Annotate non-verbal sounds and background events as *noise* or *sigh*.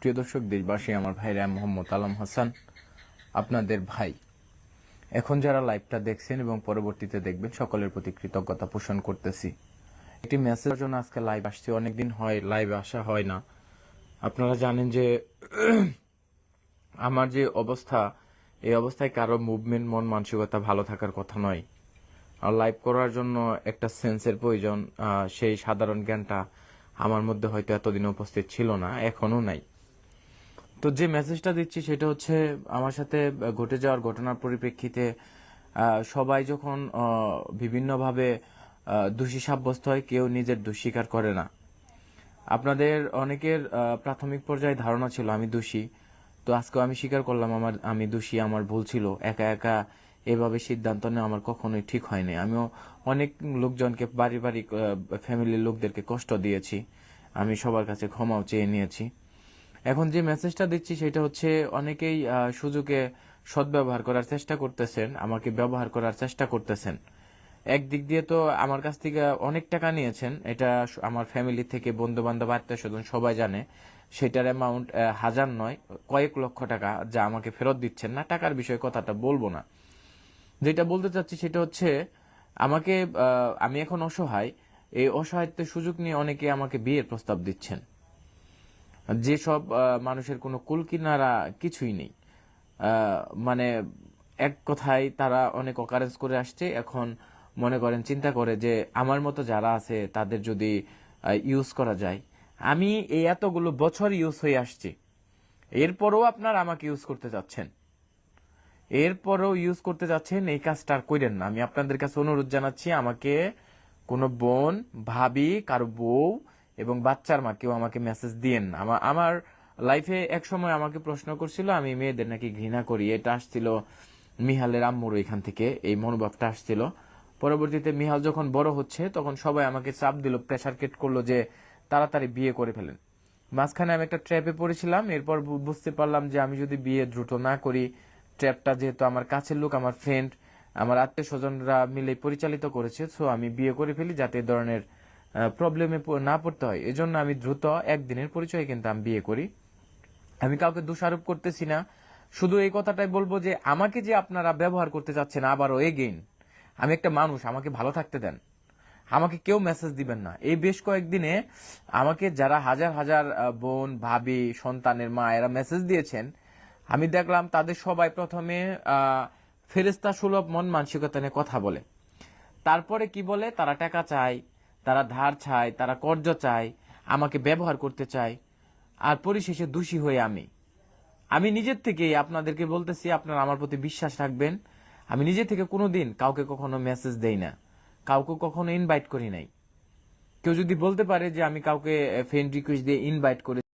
প্রিয় দর্শক, দেশবাসী, আমার ভাই ভাইরা মোহাম্মদ আলম হাসান, আপনাদের ভাই। এখন যারা লাইভটা দেখছেন এবং পরবর্তীতে দেখবেন, সকলের প্রতি কৃতজ্ঞতা পোষণ করতেছি। একটি মেসেজের জন্য আজকে লাইভ আসছে, অনেকদিন হয় লাইভে আসা হয় না। আপনারা জানেন যে *clears throat* আমার যে অবস্থা, এই অবস্থায় কারও মুভমেন্ট মন, মানসিকতা ভালো থাকার কথা নয়। আর লাইভ করার জন্য একটা সেন্সের প্রয়োজন সেই সাধারণ জ্ঞানটা আমার মধ্যে হয়তো এতদিন উপস্থিত ছিল না এখনও নাই। তো যে মেসেজটা দিচ্ছি সেটা হচ্ছে, আমার সাথে ঘটে যাওয়ার ঘটনার পরিপ্রেক্ষিতে সবাই যখন বিভিন্নভাবে দোষী সাব্যস্ত হয়, কেউ নিজের দোষ স্বীকার করে না। আপনাদের অনেকের প্রাথমিক পর্যায়ে ধারণা ছিল আমি দোষী। তো আজকে আমি স্বীকার করলাম, আমার, আমি দোষী, আমার ভুল ছিল। একা একা এভাবে সিদ্ধান্ত নেওয়া আমার কখনোই ঠিক হয়নি। আমিও অনেক লোকজনকে, পারিবারিক ফ্যামিলির লোকদেরকে কষ্ট দিয়েছি। আমি সবার কাছে ক্ষমাও চেয়ে নিয়েছি। এখন যে মেসেজটা দিচ্ছি সেটা হচ্ছে অনেকেই সুযোগে সদ্ব্যবহার করার চেষ্টা করতেছেন, আমাকে ব্যবহার করার চেষ্টা করতেছেন। একদিক দিয়ে তো আমার কাছ থেকে অনেক টাকা নিয়েছেন, এটা আমার ফ্যামিলি থেকে বন্ধু বান্ধব আত্মীয় স্বজন সবাই জানে। সেটার অ্যামাউন্ট হাজার নয়, কয়েক লক্ষ টাকা যা আমাকে ফেরত দিচ্ছেন না। টাকার বিষয়ে কথাটা বলব না। যেটা বলতে চাচ্ছি সেটা হচ্ছে, আমাকে আমি এখন অসহায়। এই অসহায়ত্বের সুযোগ নিয়ে অনেকে আমাকে বিয়ের প্রস্তাব দিচ্ছেন। যেসব মানুষের কোনো কুলকিনারা কিছুই নেই। মানে এক কথায় তারা অনেক অকারেন্স করে আসছে। এখন মনে করেন, চিন্তা করে যে আমার মতো যারা আছে তাদের যদি ইউজ করা যায়। আমি এই এতগুলো বছর ইউজ হয়ে আসছি। এরপরও আপনার আমাকে ইউজ করতে চাচ্ছেন এরপরও ইউজ করতে যাচ্ছেন, এই কাজটা আর কইরেন না। আমি আপনাদের কাছে অনুরোধ জানাচ্ছি, আমাকে কোনো বোন, ভাবি, কারও বউ এবং বাচ্চার মা কেউ আমাকে মেসেজ দিয়েন না। আমার আমার লাইফে এক সময় আমাকে প্রশ্ন করছিল, আমি মেয়েদের নাকি ঘৃণা করি? এটা আসছিল মিহালের আম্মুর এখান থেকে, এই মনোভাবটা আসছিল। পরবর্তীতে মিহাল যখন বড় হচ্ছে, তখন সবাই আমাকে চাপ দিল প্রেশার কেট করল যে তাড়াতাড়ি বিয়ে করে ফেলেন। মাঝখানে আমি একটা ট্র্যাপে পড়েছিলাম, এরপর বুঝতে পারলাম যে আমি যদি বিয়ে দ্রুত না করি ট্র্যাপটা যেহেতু আমার কাছের লোক, আমার ফ্রেন্ড আমার আত্মীয় স্বজনরা মিলে পরিচালিত করেছে সো আমি বিয়ে করে ফেলি যাতে ধরনের প্রবলেমে না পড়তে হয়। এজন্য আমি দ্রুত একদিনের পরিচয়ে কিন্তু আমি বিয়ে করি। আমি কাউকে দোষারোপ করতেছি না। শুধু এই কথাটাই বলব যে, আমাকে যে আপনারা ব্যবহার করতে চাচ্ছেন আবারও এগেইন আমি একটা মানুষ, আমাকে ভালো থাকতে দেন। আমাকে কেউ মেসেজ দিবেন না। এই বেশ কয়েকদিনে আমাকে যারা হাজার হাজার বোন, ভাবি, সন্তানের মা, এরা মেসেজ দিয়েছেন, আমি দেখলাম তাদের সবাই প্রথমে ফেরেস্তা সুলভ মন মানসিকতা নিয়ে কথা বলে। তারপরে কি বলে? তারা টাকা চায়। তারা ধার চায়, তারা কর্জ চায়, আমাকে ব্যবহার করতে চায়, আর পরিশেষে দোষী হয়ে আমি। আমি নিজের থেকেই আপনাদেরকে বলতেছি, আপনারা আমার প্রতি বিশ্বাস রাখবেন। আমি নিজে থেকে কোনো দিন কাউকে কখনো মেসেজ দেই না। কাউকে কখনো ইনভাইট করি নাই। কেউ যদি বলতে পারে যে আমি কাউকে ফ্রেন্ড রিকোয়েস্ট দিয়ে ইনভাইট করে